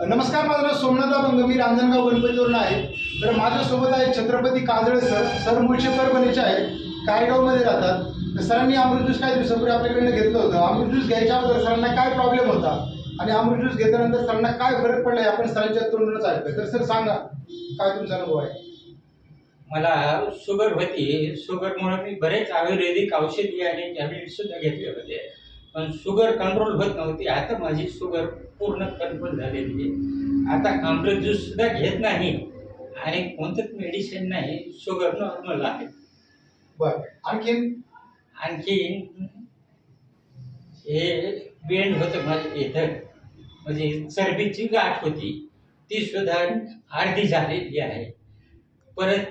नमस्कार माझं नाव सोमनाथ अभंग मी रांजणगाव गणपतीवरून आहे. तर माझ्यासोबत आहे छत्रपती काजळे सर सर मूळचे परभणीचे आहेत. कायगावमध्ये राहतात. तर सरांनी अमृत ज्यूस काही दिवसापूर्वी आपल्याकडनं घेतलं होतं. अमृत ज्यूस घ्यायच्या अगोदर सरांना काय प्रॉब्लेम होता? आणि अमृत ज्यूस घेतल्यानंतर सरांना काय फरक पडला आपण सरांच्या तोंडूनच ऐकलं तर सर सांगा. काय तुमचा अनुभव आहे? मला शुगर होती. शुगरमुळे मी बरेच आयुर्वेदिक औषधी आणि टॅबलेट सुद्धा घेतले होते. पण शुगर कंट्रोल होत नव्हती. आता माझी शुगर पूर्ण कंट्रोल झालेली आहे. आता अमृत ज्यूस सुद्धा घेत नाही. आणि कोणतंच मेडिसिन नाही. शुगर नॉर्मल आहे. बरं. आणखीन? आणखी हे बेंड होतं माझ्या इथं. म्हणजे चरबीची गाठ होती. ती सुद्धा अर्धी झालेली आहे. परत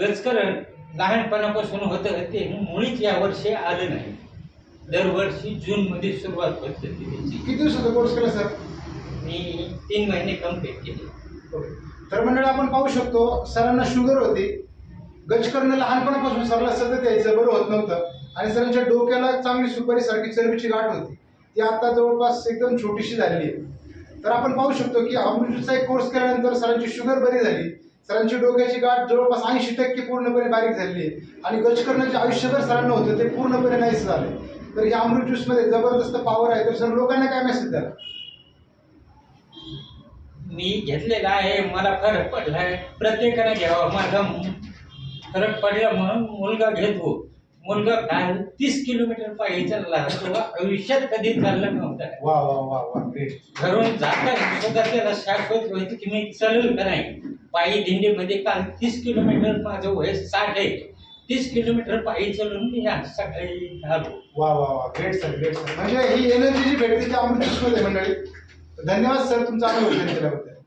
गचकरण लहानपणापासून होतं. ते मुळीच यावर्षी आलं नाही. दरवर्षी जूनमध्ये सुरुवात होत होती त्याची किती दिवसाचा कोर्स केला सर मी तीन महिने कंप्लीट केले. तर मंडळी आपण पाहू शकतो सरांना शुगर होती. गच करणं लहानपणापासून सरांना सतत यायचं बरं होत नव्हतं. आणि सरांच्या डोक्याला चांगली सुपारीसारखी चरबीची गाठ होती. ती आता जवळपास एकदम छोटीशी झालेली आहे. तर आपण पाहू शकतो की अमृतचा एक कोर्स केल्यानंतर सरांची शुगर बरी झाली. सरांची डोक्याची गाठ जवळपास ऐंशी टक्के पूर्णपणे बारीक झालेली आहे. आणि गच करणं जे आयुष्यभर सरांना होतं ते पूर्णपणे नाहीच झालं. तर या अमृत ज्यूसमध्ये जबरदस्त पॉवर आहे तर सर लोकांना काय मेसेज द्याल? मी घेतलेला आहे मला फरक पडलाय. प्रत्येकाने घ्यावा माझा फरक पडला म्हणून मुलगा घेतो. मुलगा काल तीस किलोमीटर पायी चालला तो आयुष्यात कधी चालला नव्हता. वा वा वा वा ग्रेट घरून जाताना सुद्धा त्याला शाश्वत होती की मी चलेल का नाही? पायी दिंडीमध्ये काल तीस किलोमीटर माझं वय साठ आहे. तीस किलोमीटर पायी चालून मी आज सकाळी आलो वा वा वा. ग्रेट सर ग्रेट सर म्हणजे ही एनर्जी जी भेटते ती अमृत मंडळी. धन्यवाद सर तुमचा अनुभव केल्याबद्दल